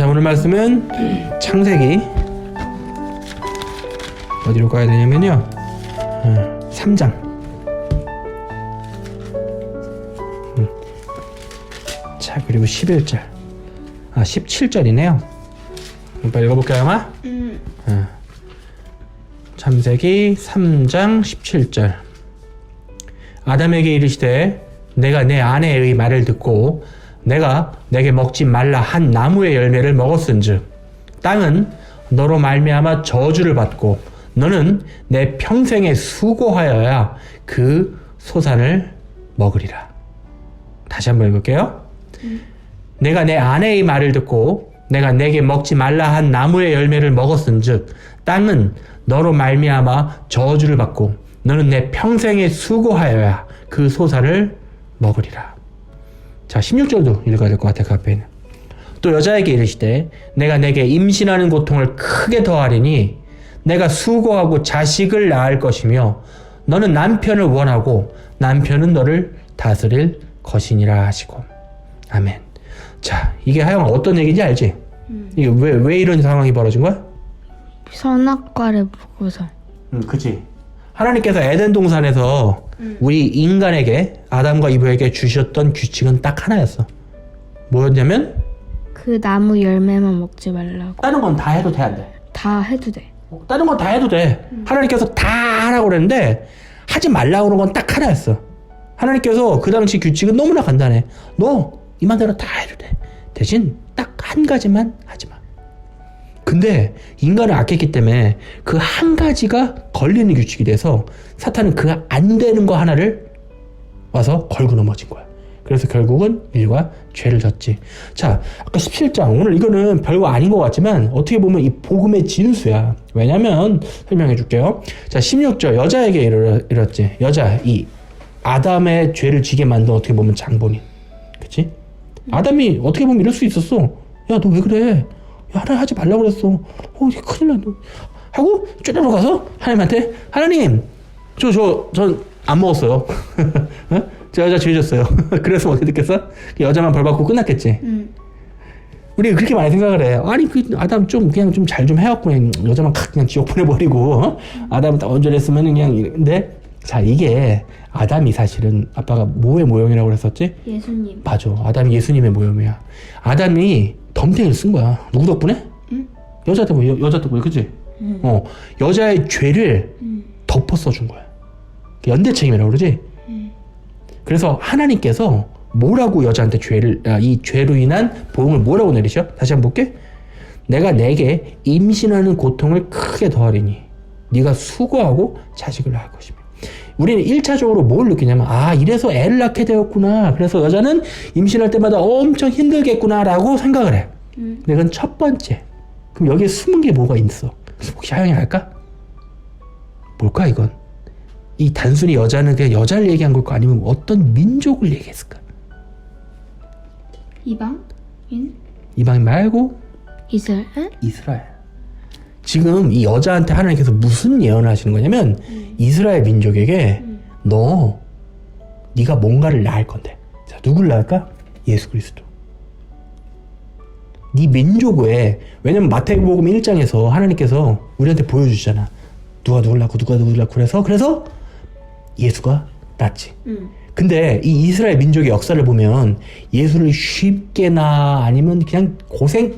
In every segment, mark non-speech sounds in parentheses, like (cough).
자 오늘 말씀은 창세기 어디로 가야 되냐면요 어, 3장 음. 자 그리고 11절 아 17절이네요 빨리 읽어볼까요 아마? 음. 어. 창세기 3장 17절 아담에게 이르시되 내가 내 아내의 말을 듣고 내가 내게 먹지 말라 한 나무의 열매를 먹었은즉 땅은 너로 말미암아 저주를 받고 너는 내 평생에 수고하여야 그 소산을 먹으리라. 다시 한번 읽을게요. 내가 내 아내의 말을 듣고 내가 내게 먹지 말라 한 나무의 열매를 먹었은즉 땅은 너로 말미암아 저주를 받고 너는 내 평생에 수고하여야 그 소사를 먹으리라. 자, 16절도 읽어야 될 것 같아요, 그 앞에는. 또 여자에게 이르시되 내가 내게 임신하는 고통을 크게 더하리니 내가 수고하고 자식을 낳을 것이며 너는 남편을 원하고 남편은 너를 다스릴 것이니라 하시고 아멘. 자, 이게 하영 어떤 얘기인지 알지? 이게 왜, 왜 이런 상황이 벌어진 거야? 선악과를 보고서. 음, 그치. 하나님께서 에덴 동산에서 음. 우리 인간에게 아담과 이브에게 주셨던 규칙은 딱 하나였어. 뭐였냐면 그 나무 열매만 먹지 말라고. 다른 건 다 해도 돼 안 돼? 다 해도 돼. 어, 다른 건 다 해도 돼. 하나님께서 다 하라고 그랬는데 하지 말라고 그런 건 딱 하나였어. 하나님께서 그 당시 규칙은 너무나 간단해. 너 이만대로 다 해도 돼. 대신 딱 한 가지만 하지 마. 근데 인간을 아꼈기 때문에 그 한 가지가 걸리는 규칙이 돼서 사탄은 그 안 되는 거 하나를 와서 걸고 넘어진 거야. 그래서 결국은 일과 죄를 졌지. 자, 아까 17장. 오늘 이거는 별거 아닌 것 같지만 어떻게 보면 이 복음의 진수야. 왜냐면 설명해 줄게요. 자, 16절. 여자에게 이르, 이랬지. 여자, 이 아담의 죄를 지게 만든 어떻게 보면 장본인. 그치? 아담이 어떻게 보면 이럴 수 있었어. 야, 너 왜 그래? 야, 하나 하지 말라고 그랬어. 어, 큰일 난다. 하고 쪼르르 가서 하나님한테 하나님, 저, 저, 전 안 먹었어요. (laughs) 어? 저 여자 죄 졌어요. (laughs) 그래서 어떻게 됐겠어? 그 여자만 벌 받고 끝났겠지. 응. 우리 그렇게 많이 생각을 해. 아니 그 아담 좀 그냥 좀잘좀 해갖고 그냥 여자만 칵 그냥 지옥 보내버리고 어? 아담은 딱 온전했으면 그냥 이런데 자 이게 아담이 사실은 아빠가 뭐의 모형이라고 그랬었지? 예수님. 맞아. 아담이 예수님의 모형이야. 아담이 덤탱이를 쓴 거야. 누구 덕분에? 응? 여자 덕분에 여, 여자 덕분에 그치? 응. 어 여자의 죄를 응. 덮어 써준 거야. 연대 책임이라고 그러지? 응. 그래서 하나님께서 뭐라고 여자한테 죄를 아, 이 죄로 인한 보응을 뭐라고 내리셔? 다시 한번 볼게. 내가 내게 임신하는 고통을 크게 더하리니 네가 수고하고 자식을 낳을 것이며. 우리는 1차적으로 뭘 느끼냐면 아 이래서 애를 낳게 되었구나. 그래서 여자는 임신할 때마다 엄청 힘들겠구나라고 생각을 해. 응. 근데 그건 첫 번째. 그럼 여기에 숨은 게 뭐가 있어? 혹시 하영이 알까? 뭘까 이건? 이 단순히 여자는 그냥 여자를 얘기한 걸까 아니면 어떤 민족을 얘기했을까? 이방인? 이방인 말고 이스라엘? 이스라엘. 지금 이 여자한테 하나님께서 무슨 예언을 하시는 거냐면 이스라엘 민족에게 너 네가 뭔가를 낳을 건데. 자, 누굴 낳을까? 예수 그리스도. 네 민족 외에 왜냐면 마태복음 1장에서 하나님께서 우리한테 보여주시잖아. 누가 누굴 낳고 누가 누굴 낳고 그래서 그래서 예수가 낳지. 응. 근데 이 이스라엘 민족의 역사를 보면 예수를 쉽게 나 아니면 그냥 고생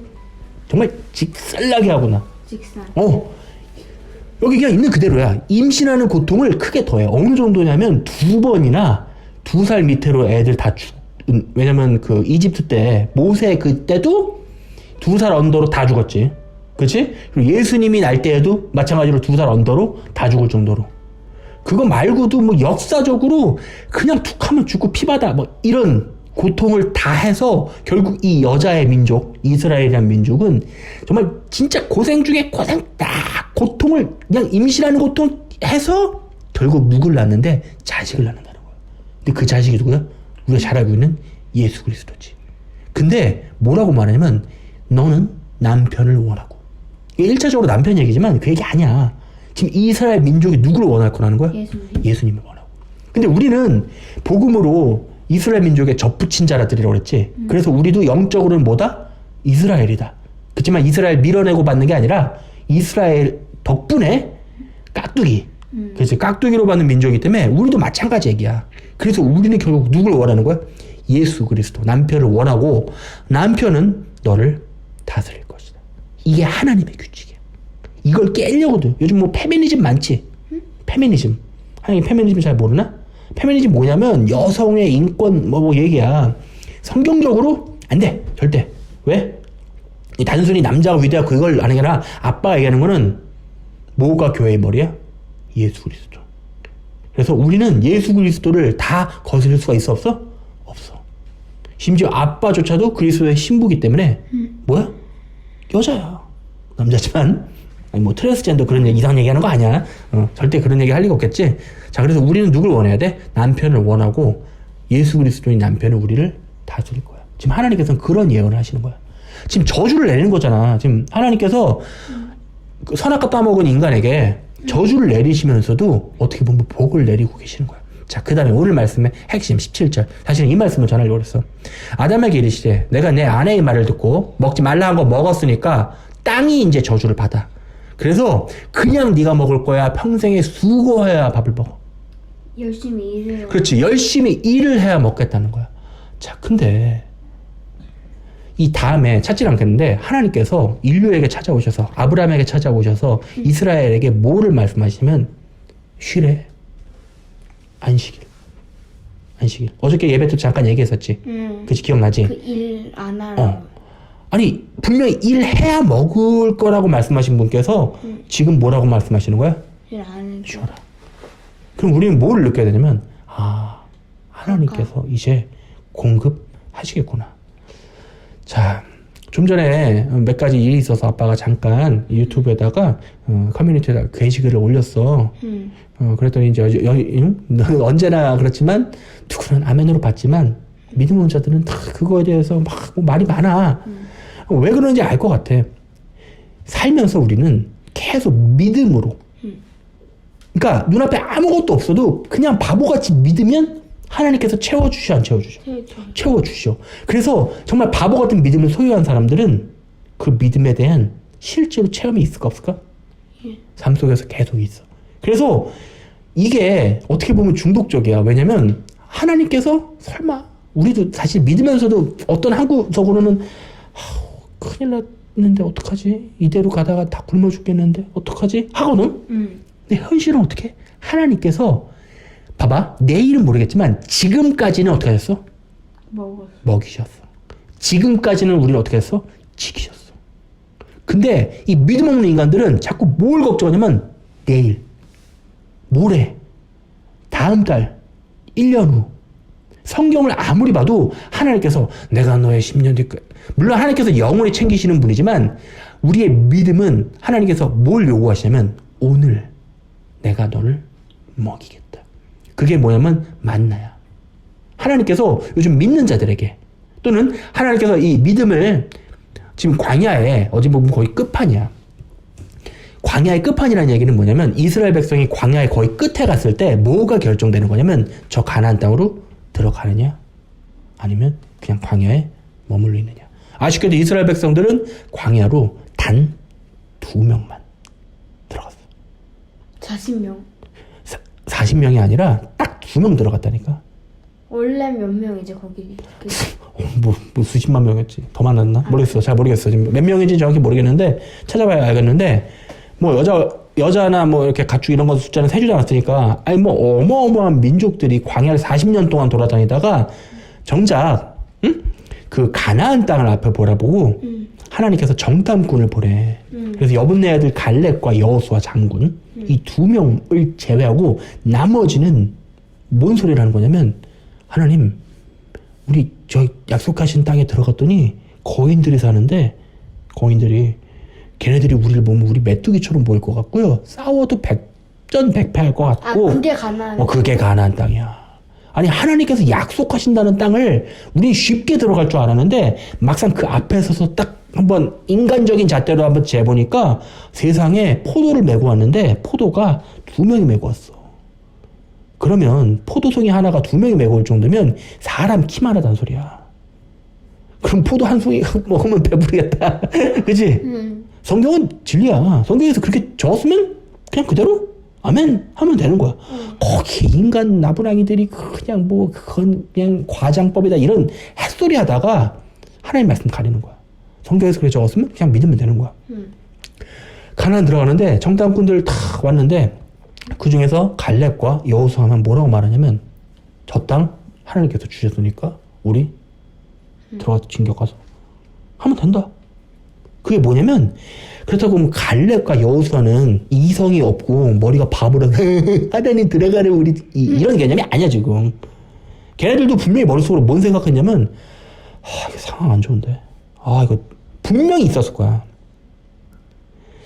정말 직살나게 하거나. 어? 여기 그냥 있는 그대로야. 임신하는 고통을 크게 더해. 어느 정도냐면 두 번이나 두 살 밑으로 애들 다 죽. 음, 왜냐면 그 이집트 때 모세 그때도 두 살 언더로 다 죽었지. 그치? 그리고 예수님이 날 때에도 마찬가지로 두 살 언더로 다 죽을 정도로. 그거 말고도 뭐 역사적으로 그냥 툭 하면 죽고 피바다. 뭐 이런 고통을 다 해서 결국 이 여자의 민족 이스라엘이라는 민족은 정말 진짜 고생 중에 고생 딱 고통을 그냥 임신하는 고통 해서 결국 누굴 낳는데 자식을 낳는다는 거야. 근데 그 자식이 누구야? 우리가 잘 알고 있는 예수 그리스도지. 근데 뭐라고 말하냐면 너는 남편을 원하고 이게 1차적으로 남편 얘기지만 그 얘기 아니야. 지금 이스라엘 민족이 누구를 원할 거라는 거야? 예수님. 예수님을 원하고. 근데 우리는 복음으로 이스라엘 민족의 접붙인 자라들이라고 그랬지. 그래서 우리도 영적으로는 뭐다? 이스라엘이다. 그렇지만 이스라엘 밀어내고 받는 게 아니라 이스라엘 덕분에 깍두기. 그래서 깍두기로 받는 민족이기 때문에 우리도 마찬가지 얘기야. 그래서 우리는 결국 누굴 원하는 거야? 예수 그리스도. 남편을 원하고 남편은 너를 다스릴 것이다. 이게 하나님의 규칙이야. 이걸 깨려고도 요즘 뭐 페미니즘 많지? 페미니즘. 하나님 페미니즘 잘 모르나? 페미니즘 뭐냐면 여성의 인권 뭐, 뭐 얘기야. 성경적으로 안 돼. 절대. 왜? 이 단순히 남자가 위대하고 그걸 아는 게 아니라 아빠가 얘기하는 거는 뭐가 교회의 머리야? 예수 그리스도. 그래서 우리는 예수 그리스도를 다 거스를 수가 있어 없어? 없어. 심지어 아빠조차도 그리스도의 신부기 때문에 뭐야? 여자야. 남자지만 아니 뭐 트랜스젠더 그런 얘기, 이상한 얘기하는 거 아니야. 어, 절대 그런 얘기 할 리가 없겠지. 자 그래서 우리는 누굴 원해야 돼? 남편을 원하고 예수 그리스도인 남편은 우리를 다스릴 거야. 지금 하나님께서는 그런 예언을 하시는 거야. 지금 저주를 내리는 거잖아. 지금 하나님께서 그 선악과 따먹은 인간에게 저주를 내리시면서도 어떻게 보면 복을 내리고 계시는 거야. 자, 그 다음에 오늘 말씀의 핵심 17절. 사실은 이 말씀을 전하려고 그랬어. 아담에게 이르시되 내가 내 아내의 말을 듣고 먹지 말라 한 거 먹었으니까 땅이 이제 저주를 받아. 그래서 그냥 네가 먹을 거야. 평생에 수고해야 밥을 먹어. 열심히 일해요. 그렇지. 열심히 일을 해야 먹겠다는 거야. 자, 근데 이 다음에 찾질 않겠는데 하나님께서 인류에게 찾아오셔서 아브라함에게 찾아오셔서 이스라엘에게 뭐를 말씀하시면 쉬래. 안식일. 안식일. 어저께 예배 때 잠깐 얘기했었지. 음. 그치 기억나지? 그 일 안 하라고. 어. 아니 분명히 일해야 먹을 거라고 말씀하신 분께서 지금 뭐라고 말씀하시는 거야? 일안. 쉬어라. 그럼 우리는 뭘 느껴야 되냐면, 아, 하나님께서 이제 공급하시겠구나. 자, 좀 전에 몇 가지 일이 있어서 아빠가 잠깐 유튜브에다가 어, 커뮤니티에다 게시글을 올렸어. 음. 어, 그랬더니 이제 여, 여, 응? 언제나 그렇지만 누구는 아멘으로 받지만 믿음 없는 자들은 다 그거에 대해서 막 뭐 말이 많아. 왜 그런지 알 것 같아. 살면서 우리는 계속 믿음으로. 그러니까 눈앞에 아무것도 없어도 그냥 바보같이 믿으면 하나님께서 채워주시 안 채워주셔? 그렇죠. 채워주셔. 그래서 정말 바보 같은 믿음을 소유한 사람들은 그 믿음에 대한 실제로 체험이 있을까 없을까? 삶 속에서 계속 있어. 그래서 이게 어떻게 보면 중독적이야. 왜냐면 하나님께서 설마 우리도 사실 믿으면서도 어떤 한구적으로는 아우, 큰일 났는데 어떡하지? 이대로 가다가 다 굶어 죽겠는데 어떡하지? 하거든. 음. 근데 현실은 어떻게? 하나님께서 봐봐 내일은 모르겠지만 지금까지는 어떻게 했어? 먹었어. 먹이셨어. 지금까지는 우리는 어떻게 했어? 지키셨어. 근데 이 믿음 없는 인간들은 자꾸 뭘 걱정하냐면 내일, 모레, 다음 달, 1년 후. 성경을 아무리 봐도 하나님께서 내가 너의 10년 뒤 물론 하나님께서 영원히 챙기시는 분이지만 우리의 믿음은 하나님께서 뭘 요구하시냐면 오늘 내가 너를 먹이겠다. 그게 뭐냐면 만나야. 하나님께서 요즘 믿는 자들에게 또는 하나님께서 이 믿음을 지금 광야에 어디 보면 거의 끝판이야. 광야의 끝판이라는 얘기는 뭐냐면 이스라엘 백성이 광야의 거의 끝에 갔을 때 뭐가 결정되는 거냐면 저 가나안 땅으로 들어가느냐 아니면 그냥 광야에 머물러 있느냐. 아쉽게도 이스라엘 백성들은 광야로 단 두 명만 들어갔어. 40명. 40명이 아니라 딱 두 명 들어갔다니까. 원래 몇 명이지 거기? 그 어, 뭐, 뭐 수십만 명이었지. 더 많았나? 모르겠어. 잘 모르겠어. 지금 몇 명인지 정확히 모르겠는데 찾아봐야 알겠는데 뭐 여자 여자나 뭐 이렇게 가축 이런 거 숫자는 세주지 않았으니까 아니 뭐 어마어마한 민족들이 광야를 40년 동안 돌아다니다가 정작 응? 그 가나안 땅을 앞에 보라보고 음. 하나님께서 정탐꾼을 보내. 음. 그래서 여분네 아들 갈렙과 여호수아 장군 이두 명을 제외하고 나머지는 뭔 소리를 하는 거냐면 하나님 우리 저 약속하신 땅에 들어갔더니 거인들이 사는데 거인들이 걔네들이 우리를 보면 우리 메뚜기처럼 보일 것 같고요. 싸워도 백전백패할 것아 같고 그게 가난. 어, 그게 가나안 땅이야. 아니 하나님께서 약속하신다는 땅을 우린 쉽게 들어갈 줄 알았는데 막상 그 앞에 서서 딱 한번 인간적인 잣대로 한번 재보니까 세상에 포도를 메고 왔는데 포도가 두 명이 메고 왔어. 그러면 포도송이 하나가 두 명이 메고 올 정도면 사람 키만 하다는 소리야. 그럼 포도 한 송이 (laughs) 먹으면 배부르겠다. (laughs) 그지? 응. 성경은 진리야. 성경에서 그렇게 적었으면 그냥 그대로 아멘 하면 되는 거야. 거기 인간 나부랑이들이 그냥 뭐 그건 그냥 과장법이다 이런 햇소리 하다가 하나님 말씀 가리는 거야. 성경에서 그렇게 적었으면 그냥 믿으면 되는 거야. 응. 가나안 들어가는데 정탐꾼들 다 왔는데 그 중에서 갈렙과 여호수아만 뭐라고 말하냐면 저 땅 하나님께서 주셨으니까 우리 들어가 진격 가서 하면 된다. 그게 뭐냐면 그렇다고 하면 갈렙과 여호수아는 이성이 없고 머리가 바보라서 (laughs) 하나님 들어가는 우리 이, 이런 개념이 아니야 지금. 걔네들도 분명히 머릿속으로 뭔 생각했냐면 아 이게 상황 안 좋은데 아 이거 분명히 있었을 거야.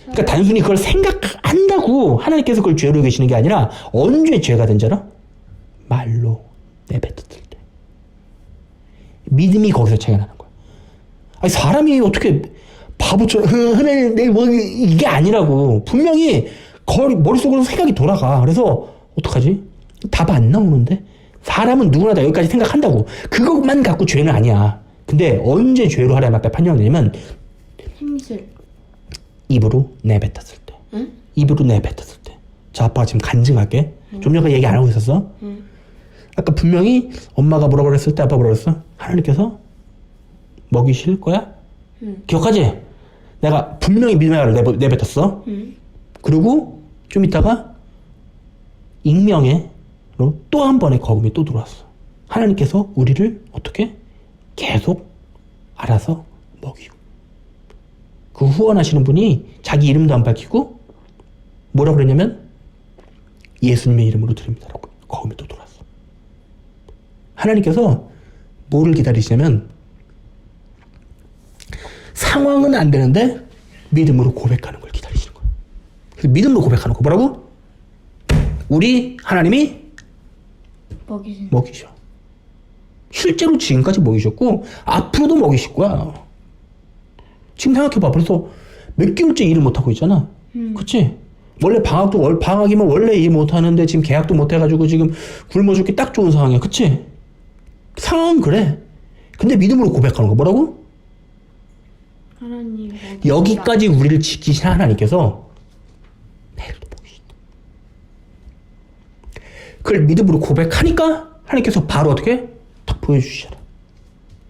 그러니까 단순히 그걸 생각한다고 하나님께서 그걸 죄로 계시는 게 아니라 언제 죄가 된 자라? 말로 내뱉었을 때. 믿음이 거기서 차이가 나는 거야. 아니 사람이 어떻게 바보처럼 하나님 내뭐 이게 아니라고 분명히 거리 머릿속으로 생각이 돌아가. 그래서 어떡하지? 답 안 나오는데 사람은 누구나 다 여기까지 생각한다고 그것만 갖고 죄는 아니야. 근데 언제 죄로 하나님 앞에 판정되냐면 힘술. 입으로 내뱉었을 때. 응? 입으로 내뱉었을 때. 자, 아빠가 지금 간증할게. 좀 전까지 얘기 안 하고 있었어? 응. 아까 분명히 엄마가 그랬을 때 아빠 뭐라고 그랬어? 하나님께서 먹이실 거야? 응. 기억하지? 내가 분명히 말을 내뱉- 내뱉었어. 응. 그리고 좀 있다가 익명으로 또한 번의 거금이 또 들어왔어. 하나님께서 우리를 어떻게 계속 알아서 먹이고. 그 후원하시는 분이 자기 이름도 안 밝히고 뭐라 그랬냐면 예수님의 이름으로 드립니다라고 거금이 또 들어왔어. 하나님께서 뭐를 기다리시냐면 상황은 안 되는데 믿음으로 고백하는 걸 기다리시는 거예요. 그래서 믿음으로 고백하는 거 뭐라고? 우리 하나님이 먹이신. 먹이셔. 실제로 지금까지 먹이셨고 앞으로도 먹이실 거야. 지금 생각해봐. 벌써 몇 개월째 일을 못 하고 있잖아. 음. 그치? 원래 방학도 월, 방학이면 원래 일 못 하는데 지금 계약도 못 해가지고 지금 굶어 죽기 딱 좋은 상황이야. 그치? 상황은 그래. 근데 믿음으로 고백하는 거 뭐라고? 여기까지 우리를 지키신 하나님께서 내일도 보이신다. 그걸 믿음으로 고백하니까 하나님께서 바로 어떻게 딱 보여주시잖아.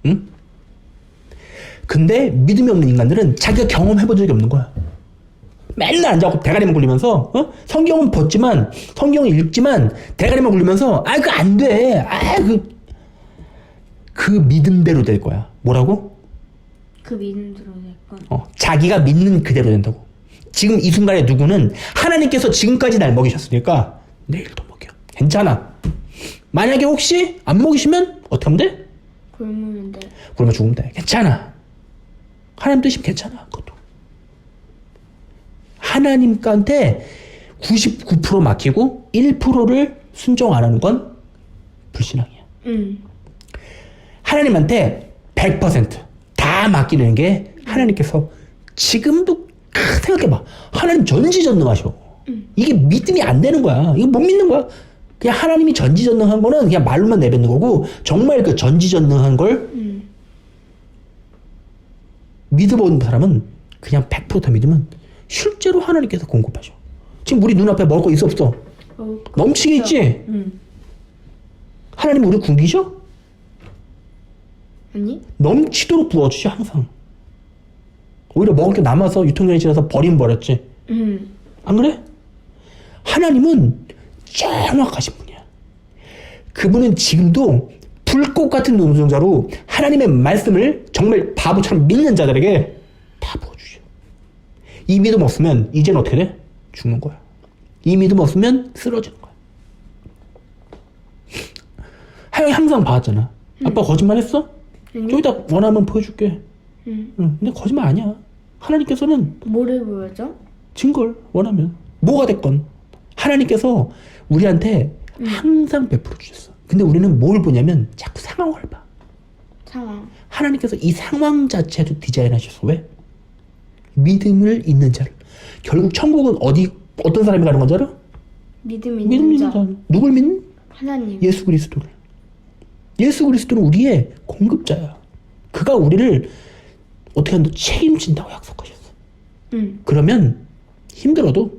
응? 근데 믿음이 없는 인간들은 자기가 경험해본 적이 없는 거야. 맨날 앉아갖고 대가리만 굴리면서 어? 성경은 벗지만 성경을 읽지만 대가리만 굴리면서 아 그거 안 돼. 아그 그 믿음대로 될 거야. 뭐라고? 그 믿음대로 될 건. 어, 자기가 믿는 그대로 된다고. 지금 이 순간에 누구는 하나님께서 지금까지 날 먹이셨으니까 내일도 먹여. 괜찮아. 만약에 혹시 안 먹이시면 어떻게 하면 돼? 굶으면 돼. 그러면 죽으면 돼. 괜찮아. 하나님 뜻이면 괜찮아. 그것도. 하나님한테 99% 맡기고 1%를 순종 안 하는 건 불신앙이야. 응. 하나님한테 100% 다 맡기는 게 하나님께서 지금도 크, 생각해봐. 하나님 전지전능하셔. 이게 믿음이 안 되는 거야. 이거 못 믿는 거야. 그냥 하나님이 전지전능한 거는 그냥 말로만 내뱉는 거고 정말 그 전지전능한 걸 응. 믿어본 사람은 그냥 100%다 믿으면 실제로 하나님께서 공급하셔. 지금 우리 눈앞에 먹을 거 있어 없어? 어, 넘치게 있지? 응. 하나님 우리 굶기셔? 아니? 넘치도록 부어주셔 항상. 오히려 먹을 게 남아서 유통기한이 지나서 버림 버렸지. 응. 안 그래? 하나님은 정확하신 분이야. 그분은 지금도 불꽃 같은 노동자로 하나님의 말씀을 정말 바보처럼 믿는 자들에게 다 부어주셔. 이 믿음 없으면 이제는 어떻게 돼? 죽는 거야. 이 믿음 없으면 쓰러지는 거야. 하영이 항상 봐왔잖아. 아빠 거짓말 했어? 아니? 저기다 원하면 보여줄게. 응. 응, 근데 거짓말 아니야. 하나님께서는 뭐를 보여줘? 증거를 원하면 뭐가 됐건 하나님께서 우리한테 항상 베풀어 주셨어. 근데 우리는 뭘 보냐면 자꾸 상황을 봐. 상황. 하나님께서 이 상황 자체도 디자인하셨어. 왜? 믿음을 있는 자를. 결국 천국은 어디 어떤 사람이 가는 건줄 알아? 믿음 있는 믿음 있는 자. 자. 누굴 믿는? 하나님. 예수 그리스도를. 예수 그리스도는 우리의 공급자야. 그가 우리를 어떻게 하든 책임진다고 약속하셨어. 응. 그러면 힘들어도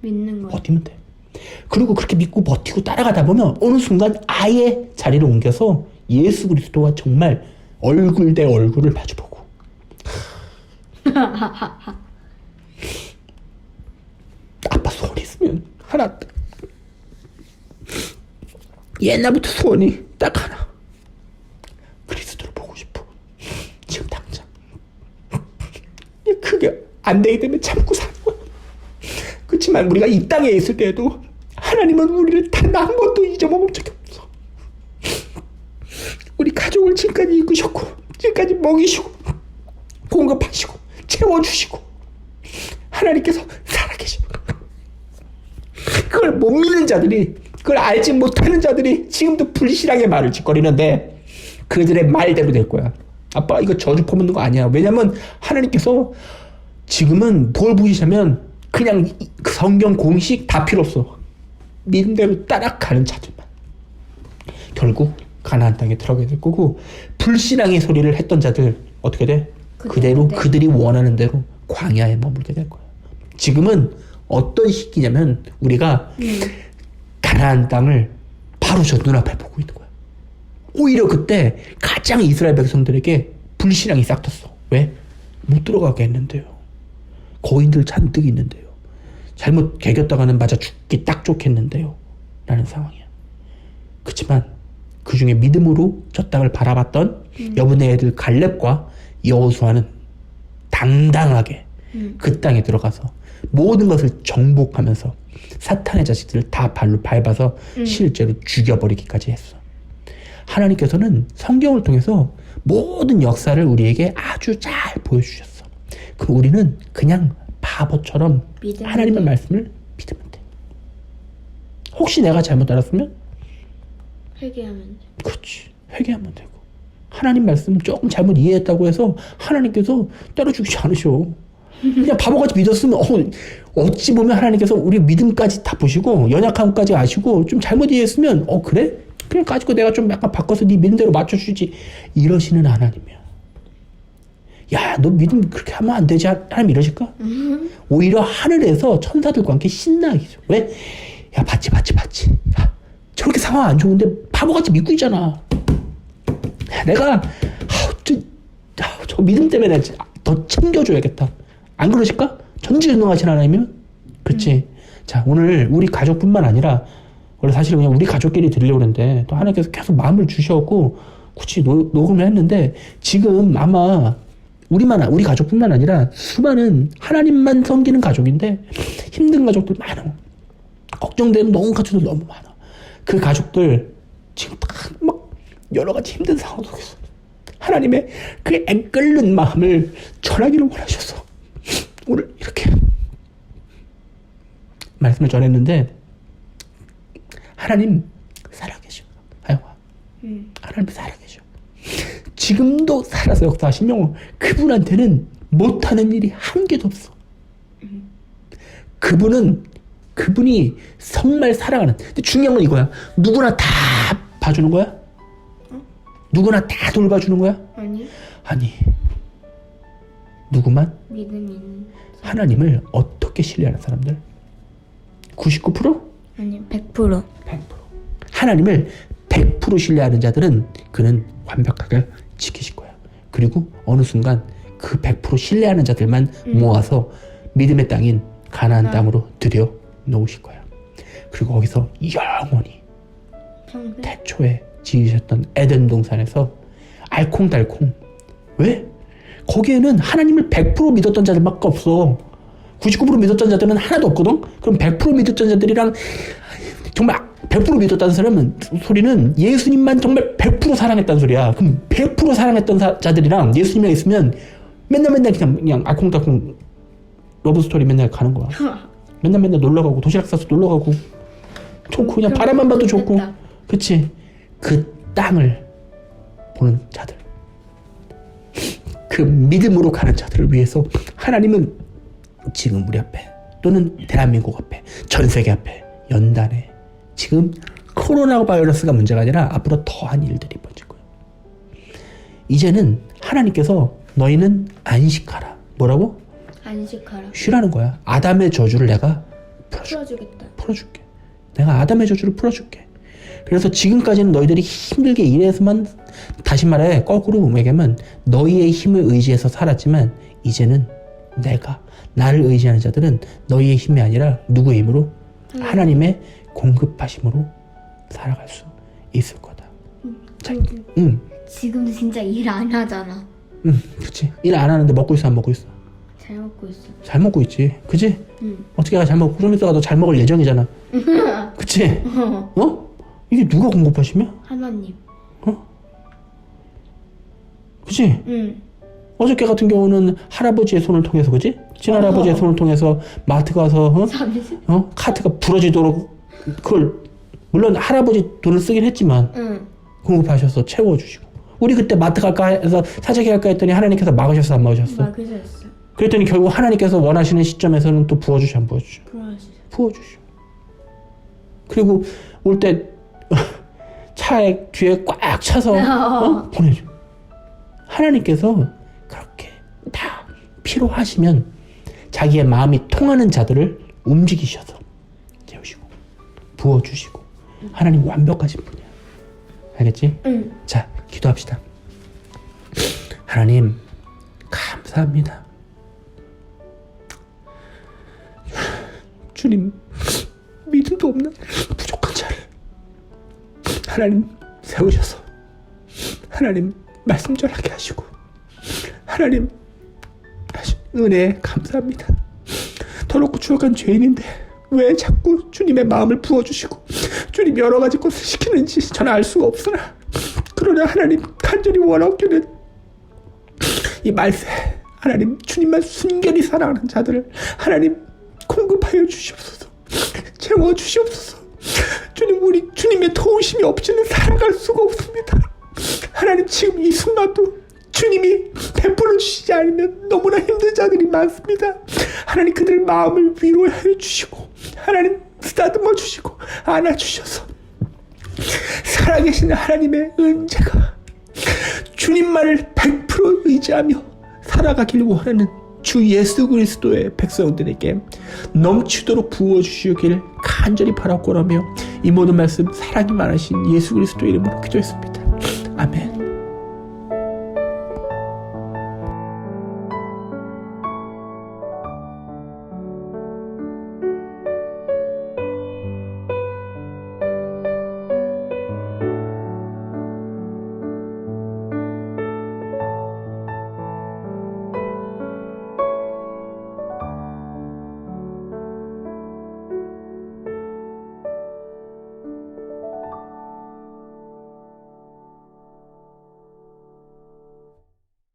믿는 거야. 버티면 돼. 그리고 그렇게 믿고 버티고 따라가다 보면 어느 순간 아예 자리를 옮겨서 예수 그리스도와 정말 얼굴 대 얼굴을 마주보고 (laughs) 아빠 소원 있으면 하나 딱. 옛날부터 소원이 딱 하나 그리스도를 보고 싶어 지금 당장 그게 안 되기 때문에 참고 사는 거야 그렇지만 우리가 이 땅에 있을 때에도 하나님은 우리를 단 한 번도 잊어먹은 적이 없어. 우리 가족을 지금까지 이끄셨고 지금까지 먹이시고 공급하시고 채워주시고 하나님께서 살아계시고 그걸 못 믿는 자들이 그걸 알지 못하는 자들이 지금도 불신앙의 말을 짓거리는데 그들의 말대로 될 거야. 아빠 이거 저주 퍼붓는 거 아니야. 왜냐면 하나님께서 지금은 뭘 보시자면 그냥 이- 그 성경 공식 다 필요 없어. 믿음대로 따라가는 자들만. 결국 가나안 땅에 들어가게 될 거고 불신앙의 소리를 했던 자들 어떻게 돼? 그대로 그대로. 그들이 원하는 대로 광야에 머물게 될 거야. 지금은 어떤 시기냐면 우리가 가나안 땅을 바로 저 눈앞에 보고 있는 거야. 오히려 그때 가장 이스라엘 백성들에게 불신앙이 싹 텄어. 왜? 못 들어가게 했는데요. 거인들 잔뜩 있는데요. 잘못 개겼다가는 맞아 죽기 딱 좋겠는데요. 라는 상황이야. 그렇지만 그 중에 믿음으로 저 땅을 바라봤던 여분의 애들 갈렙과 여호수아는 당당하게 그 땅에 들어가서 모든 것을 정복하면서 사탄의 자식들을 다 발로 밟아서 실제로 죽여버리기까지 했어. 하나님께서는 성경을 통해서 모든 역사를 우리에게 아주 잘 보여주셨어. 그럼 우리는 그냥 바보처럼 하나님의 돼. 말씀을 믿으면 돼. 혹시 내가 잘못 알았으면 회개하면 돼. 그렇지 회개하면 되고 하나님 말씀 조금 잘못 이해했다고 해서 하나님께서 때려주지 않으셔. 그냥 바보같이 믿었으면 어, 어찌 보면 하나님께서 우리 믿음까지 다 보시고 연약함까지 아시고 좀 잘못 이해했으면 어 그래? 그냥 가지고 내가 좀 약간 바꿔서 네 믿음대로 맞춰주지 이러시는 하나님이야. 야, 너 믿음 그렇게 하면 안 되지. 하나님 이러실까? 오히려 하늘에서 천사들과 함께 신나게 해줘. 왜? 야, 봤지, 봤지, 봤지. 야, 저렇게 상황 안 좋은데 바보같이 믿고 있잖아. 야, 내가, 아우, 저, 아우, 저 믿음 때문에 내가 더 챙겨줘야겠다. 안 그러실까? 전지전능하신 하나님이면? 그렇지. 자, 오늘 우리 가족뿐만 아니라, 원래 사실 그냥 우리 가족끼리 드리려고 했는데, 또 하나님께서 계속 마음을 주셨고, 굳이 노, 녹음을 했는데, 지금 아마, 우리만, 우리 가족뿐만 아니라, 수많은 하나님만 섬기는 가족인데, 힘든 가족들 많아. 걱정되는 너무 가족들 너무 많아. 그 가족들, 지금 막, 여러 가지 힘든 상황 속에서, 하나님의 그 애끓는 마음을 전하기를 원하셔서, 오늘 이렇게 말씀을 전했는데 하나님 살아계셔. 하영아. 응. 하나님 살아계셔. 지금도 살아서 역사하시며 그분한테는 못하는 일이 한 개도 없어. 그분은 그분이 정말 사랑하는. 근데 중요한 건 이거야. 누구나 다 봐주는 거야? 누구나 다 돌봐주는 거야? 아니 아니. 누구만? 믿음이 하나님을 어떻게 신뢰하는 사람들? 99%? 아니 100% 100%. 하나님을 100% 신뢰하는 자들은 그는 완벽하게 지키실 거야. 그리고 어느 순간 그 100% 신뢰하는 자들만 모아서 믿음의 땅인 가나안 땅으로 들여 놓으실 거야. 그리고 거기서 영원히 평생 태초에 지으셨던 에덴 동산에서 알콩달콩. 왜? 거기에는 하나님을 100% 믿었던 자들밖에 없어. 99% 믿었던 자들은 하나도 없거든? 그럼 100% 믿었던 자들이랑 정말 100% 믿었다는 사람은 소리는 예수님만 정말 100% 사랑했다는 소리야. 그럼 100% 사랑했던 사- 자들이랑 예수님이랑 있으면 맨날 맨날 그냥 그냥 알콩달콩 러브 스토리 맨날 가는 거야. (laughs) 맨날 맨날 놀러 가고 도시락 싸서 놀러 가고 좋고 그냥 바람만 봐도 좋고 좋겠다. 그치 그 땅을 보는 자들 그 믿음으로 가는 자들을 위해서 하나님은 지금 우리 앞에 또는 대한민국 앞에 전 세계 앞에 연단에 지금 코로나 바이러스가 문제가 아니라 앞으로 더한 일들이 벌어질 거예요. 이제는 하나님께서 너희는 안식하라. 뭐라고? 안식하라. 쉬라는 거야. 아담의 저주를 내가 풀어줄게. 풀어주겠다. 풀어줄게. 내가 아담의 저주를 풀어줄게. 그래서 지금까지는 너희들이 힘들게 일해서만 다시 말해 거꾸로 얘기하면 너희의 힘을 의지해서 살았지만 이제는 내가 나를 의지하는 자들은 너희의 힘이 아니라 누구의 힘으로 하나님의 공급하심으로 살아갈 수 있을 거다. 근데 응, 지금도 진짜 일 안 하잖아. 응, 그렇지. 일 안 하는데 먹고 있어 안 먹고 있어? 잘 먹고 있어. 잘 먹고 있지, 그지? 응. 어떻게 잘 먹고 좀 있어가 너 잘 먹을 예정이잖아. (laughs) 그치? (laughs) 어? 이게 누가 공급하시며? 하나님. 그치? 응. 어저께 같은 경우는 할아버지의 손을 통해서 그지? 친할아버지의 손을 통해서 마트 가서 어? 어? 카트가 부러지도록 그걸 물론 할아버지 돈을 쓰긴 했지만 응. 공급하셔서 채워주시고 우리 그때 마트 갈까 해서 사재기 할까 했더니 하나님께서 막으셨어 안 막으셨어? 막으셨어. 그랬더니 결국 하나님께서 원하시는 시점에서는 또 부어주시 안 부어주셔? 그러시. 부어주셔 그리고 올 때 (laughs) 차에 뒤에 꽉 차서 어? 보내줘 하나님께서 다 필요하시면 자기의 마음이 통하는 자들을 움직이셔서 재우시고 부어주시고 하나님 완벽하신 분이야 알겠지? 응. 자 기도합시다 하나님 감사합니다 주님 믿음도 없는 부족한 자를 하나님 세우셔서 하나님 말씀 전하게 하시고 하나님 하신 은혜에 감사합니다. 더럽고 추악한 죄인인데 왜 자꾸 주님의 마음을 부어주시고 주님 여러 가지 것을 시키는지 저는 알 수가 없으나 그러나 하나님 간절히 원하기는 이 말세 하나님 주님만 순결히 살아가는 자들을 하나님 공급하여 주시옵소서. 채워 주시옵소서. 주님 우리 주님의 도우심이 없이는 살아갈 수가 없습니다. 하나님 지금 이 순간도 주님이 베풀어 주시지 않으면 너무나 힘든 자들이 많습니다 하나님 그들 마음을 위로하여 주시고 하나님 쓰다듬어 주시고 안아 주셔서 살아계신 하나님의 은혜가 주님만을 100% 의지하며 살아가길 원하는 주 예수 그리스도의 백성들에게 넘치도록 부어주시길 간절히 바라고라며 이 모든 말씀 사랑이 많으신 예수 그리스도 이름으로 기도했습니다. 아멘.